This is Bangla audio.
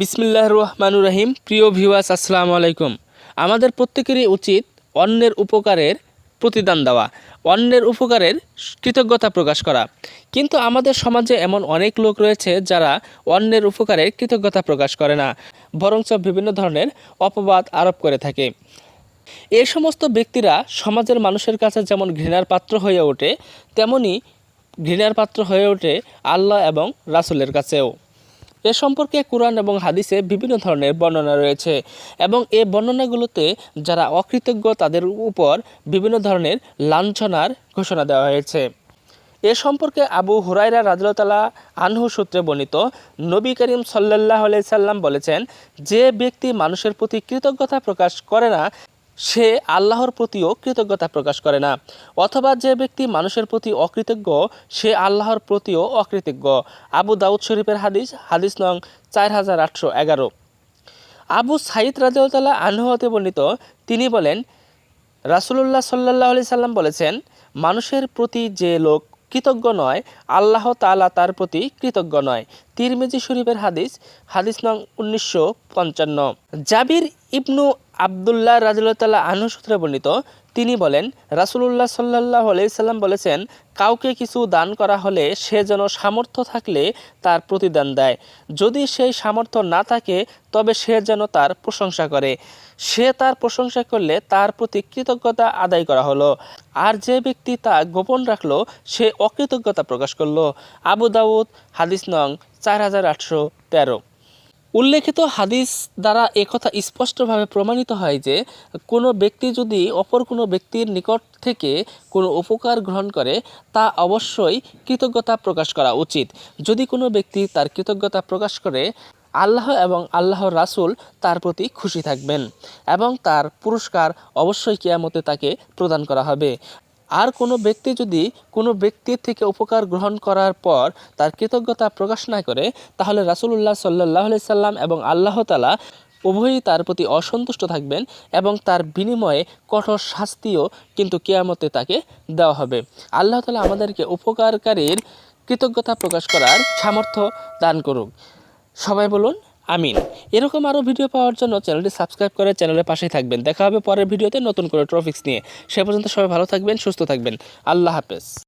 বিসমিল্লাহ রহমানুর রহিম। প্রিয় ভিউয়ার্স, আসসালামু আলাইকুম। আমাদের প্রত্যেকেরই উচিত অন্যের উপকারের প্রতিদান দেওয়া, অন্যের উপকারের কৃতজ্ঞতা প্রকাশ করা। কিন্তু আমাদের সমাজে এমন অনেক লোক রয়েছে যারা অন্যের উপকারের কৃতজ্ঞতা প্রকাশ করে না, বরঞ্চ বিভিন্ন ধরনের অপবাদ আরোপ করে থাকে। এই সমস্ত ব্যক্তিরা সমাজের মানুষের কাছে যেমন ঘৃণার পাত্র হয়ে ওঠে, তেমনি ঘৃণার পাত্র হয়ে ওঠে আল্লাহ এবং রাসুলের কাছেও। এ সম্পর্কে কোরআন এবং হাদিসে বিভিন্ন ধরনের বর্ণনা রয়েছে এবং এই বর্ণনাগুলোতে যারা অকৃতজ্ঞ তাদের উপর বিভিন্ন ধরনের লাঞ্ছনার ঘোষণা দেওয়া হয়েছে। এ সম্পর্কে আবু হুরাইরা রাজলতালা আনহু সূত্রে বর্ণিত নবী করিম সাল্লাহ সাল্লাম বলেছেন, যে ব্যক্তি মানুষের প্রতি কৃতজ্ঞতা প্রকাশ করে না সে আল্লাহর প্রতিও কৃতজ্ঞতা প্রকাশ করে না। অথবা যে ব্যক্তি মানুষের প্রতি অকৃতজ্ঞ, সে আল্লাহর প্রতিও অকৃতজ্ঞ। আবু দাউদ শরীফের হাদিস হাদিস নং চার হাজার আটশো এগারো। আবু সাইদ রাজিউল্লাহ আনহতে বর্ণিত, তিনি বলেন, রাসুলুল্লাহ সাল্লাহ আলি সাল্লাম বলেছেন, মানুষের প্রতি যে লোক কৃতজ্ঞ নয়, আল্লাহ তাআলা তার প্রতি কৃতজ্ঞ নয়। তিরমিজি শরীফের হাদিস হাদিস নং উনিশশো পঞ্চান্ন। জাবির ইবনু আবদুল্লাহ রাজুল্লাহ আনু সূত্রে বর্ণিত, তিনি বলেন, রাসুলুল্লাহ সাল্লাহ সাল্লাম বলেছেন, কাউকে কিছু দান করা হলে সে যেন সামর্থ্য থাকলে তার প্রতিদান দেয়। যদি সেই সামর্থ্য না থাকে, তবে সে যেন তার প্রশংসা করে। সে তার প্রশংসা করলে তার প্রতি কৃতজ্ঞতা আদায় করা হলো। আর যে ব্যক্তি তা গোপন রাখল, সে অকৃতজ্ঞতা প্রকাশ করল। আবু দাউদ, হাদিস নং চার হাজার আটশো তেরো। উল্লেখিত হাদিস দ্বারা একথা স্পষ্টভাবে প্রমাণিত হয় যে, কোনো ব্যক্তি যদি অপর কোনো ব্যক্তির নিকট থেকে কোনো উপকার গ্রহণ করে, তা অবশ্যই কৃতজ্ঞতা প্রকাশ করা উচিত। যদি কোনো ব্যক্তি তার কৃতজ্ঞতা প্রকাশ করে, আল্লাহ এবং আল্লাহর রাসূল তার প্রতি খুশি থাকবেন এবং তার পুরস্কার অবশ্যই কেয়ামতে তাকে প্রদান করা হবে। আর কোনো ব্যক্তি যদি কোনো ব্যক্তির থেকে উপকার গ্রহণ করার পর তার কৃতজ্ঞতা প্রকাশ না করে, তাহলে রাসূলুল্লাহ সাল্লাহ সাল্লাম এবং আল্লাহ তালা উভয়ই তার প্রতি অসন্তুষ্ট থাকবেন এবং তার বিনিময়ে কঠোর শাস্তিও কিন্তু কেয়ামতে তাকে দেওয়া হবে। আল্লাহ তালা আমাদেরকে উপকারকারীর কৃতজ্ঞতা প্রকাশ করার সামর্থ্য দান করুক। সবাই বলুন আমিন। এরকম আরও ভিডিও পাওয়ার জন্য চ্যানেলটি সাবস্ক্রাইব করে চ্যানেলের পাশেই থাকবেন। দেখা হবে পরের ভিডিওতে নতুন করে ট্রফিক্স নিয়ে। সে পর্যন্ত সবাই ভালো থাকবেন, সুস্থ থাকবেন। আল্লাহ হাফেজ।